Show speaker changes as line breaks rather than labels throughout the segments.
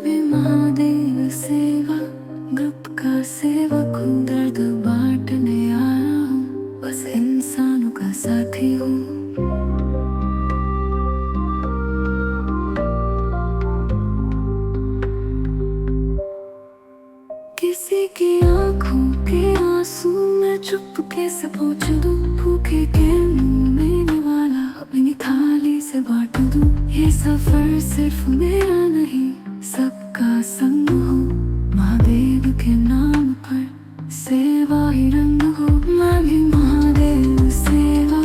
भी महादेव सेवा, ग्रुप का सेवक हूँ दर्द बांटने आया हूँ। बस इंसानों का साथी हूँ। किसी की आँखों के आँसू मैं चुप के से पहुँच दूँ? भूखे के मुँह वाला अपनी थाली से बांट दू? ये सफ़र सिर्फ़ मेरा नहीं सबका संग हो महादेव के नाम पर सेवा ही रंग हो मैं भी महादेव सेवा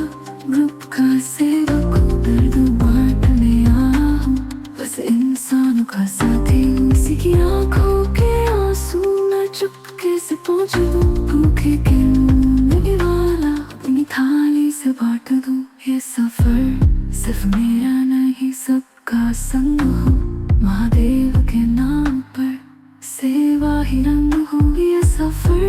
ग्रुप का सेवक हूँ दर्द बांटने आया हूँ बस इंसानों का साथी हूँ किसी की आंखों के आंसू मैं चुपके से पहुंच दूं भूखे के मुंह में निवाला अपनी थाली से बांट दूं ये सफर सिर्फ मेरा नहीं सबका संग हो महादेव के नाम पर सेवा ही रंग हो ये सफर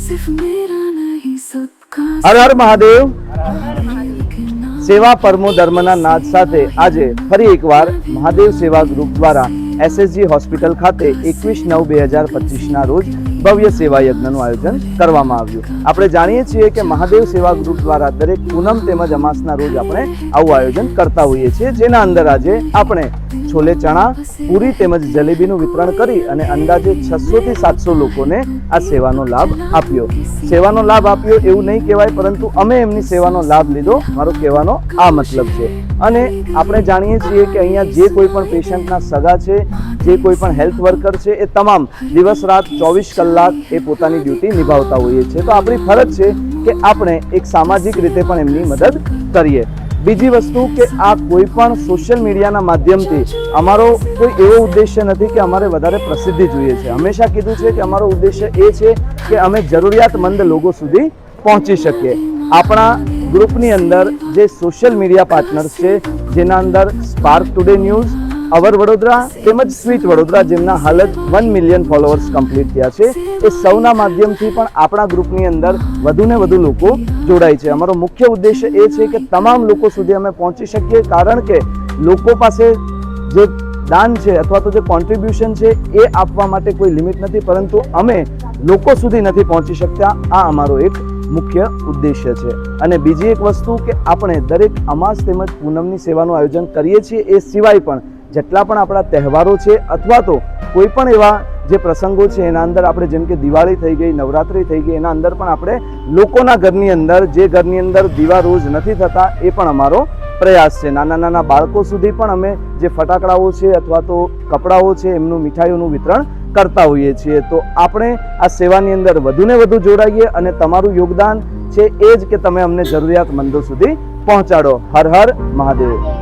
सिर्फ मेरा नहीं सबका
હર હર મહાદેવ
महादेव के नाम
સેવા પરમો ધર્મના નાદ સાથે આજે ફરી એકવાર મહાદેવ સેવા ગ્રુપ દ્વારા એસએસજી હોસ્પિટલ ખાતે એકવીસ નવ બે હજાર પચીસના રોજ ભવ્ય સેવા યજ્ઞનું આયોજન કરવામાં આવ્યું. આપણે જાણીએ છીએ કે મહાદેવ સેવા ગ્રુપ દ્વારા દરેક પૂનમ તેમજ અમાસના રોજ આપણે આવું આયોજન કરતા હોઈએ છીએ. જેના અંદર આજે આપણે છોલે ચણા, પૂરી તેમજ જલેબીનું વિતરણ કરી અને અંદાજે છસો થી સાતસો લોકોને આ સેવાનો લાભ આપ્યો. સેવાનો લાભ આપ્યો એવું નહીં કહેવાય, પરંતુ અમે એમની સેવાનો લાભ લીધો. મારો કહેવાનો આ મતલબ છે. અને આપણે જાણીએ છીએ કે અહીંયા જે કોઈ પણ પેશન્ટના સગા છે, જે કોઈ પણ હેલ્થ વર્કર છે, એ તમામ દિવસ રાત ચોવીસ કલાક એ પોતાની ડ્યુટી નિભાવતા હોઈએ છીએ. તો આપણી ફરજ છે કે આપણે એક સામાજિક રીતે પણ એમની મદદ કરીએ. બીજી વસ્તુ કે આ કોઈ પણ સોશિયલ મીડિયાના માધ્યમથી અમારો કોઈ એવો ઉદ્દેશ્ય નથી કે અમારે વધારે પ્રસિદ્ધિ જોઈએ છે. હંમેશા કીધું છે કે અમારો ઉદ્દેશ્ય એ છે કે અમે જરૂરિયાતમંદ લોકો સુધી પહોંચી શકીએ. આપણા ગ્રુપની અંદર જે સોશિયલ મીડિયા પાર્ટનર્સ છે, જેના અંદર Spark Today news our Vadodara તેમજ સ્વીટ વડોદરા જેમના હાલત વન મિલિયન ફોલોઅર્સ કમ્પ્લીટ થયા છે, એ સૌના માધ્યમથી પણ આપણા ગ્રુપની અંદર વધુને વધુ લોકો જોડાય છે. અમારો મુખ્ય ઉદ્દેશ્ય એ છે કે તમામ લોકો સુધી અમે પહોંચી શકીએ, કારણ કે લોકો પાસે જે દાન છે અથવા તો જે કોન્ટ્રીબ્યુશન છે એ આપવા માટે કોઈ લિમિટ નથી, પરંતુ અમે લોકો સુધી નથી પહોંચી શકતા. આ અમારો એક મુખ્ય ઉદ્દેશ્ય છે. અને બીજી એક વસ્તુ કે આપણે દરેક અમાસ તેમજ પૂનમની સેવાનું આયોજન કરીએ છીએ, એ સિવાય પણ જેટલા પણ આપણા તહેવારો છે અથવા તો કોઈ પણ એવા જે પ્રસંગો છે, એના અંદર આપણે જેમ કે દિવાળી થઈ ગઈ, નવરાત્રિ થઈ ગઈ, એના અંદર પણ આપણે લોકોના ઘરની અંદર, જે ઘરની અંદર દીવા રોજ નથી થતા, એ પણ અમારો પ્રયાસ છે. નાના નાના બાળકો સુધી પણ અમે જે ફટાકડાઓ છે અથવા તો કપડાઓ છે, એમનું મીઠાઈઓનું વિતરણ કરતા હોઈએ છીએ. તો આપણે આ સેવાની અંદર વધુને વધુ જોડાઈએ અને તમારું યોગદાન છે એ જ કે તમે અમને જરૂરિયાતમંદો સુધી પહોંચાડો. હર હર મહાદેવ.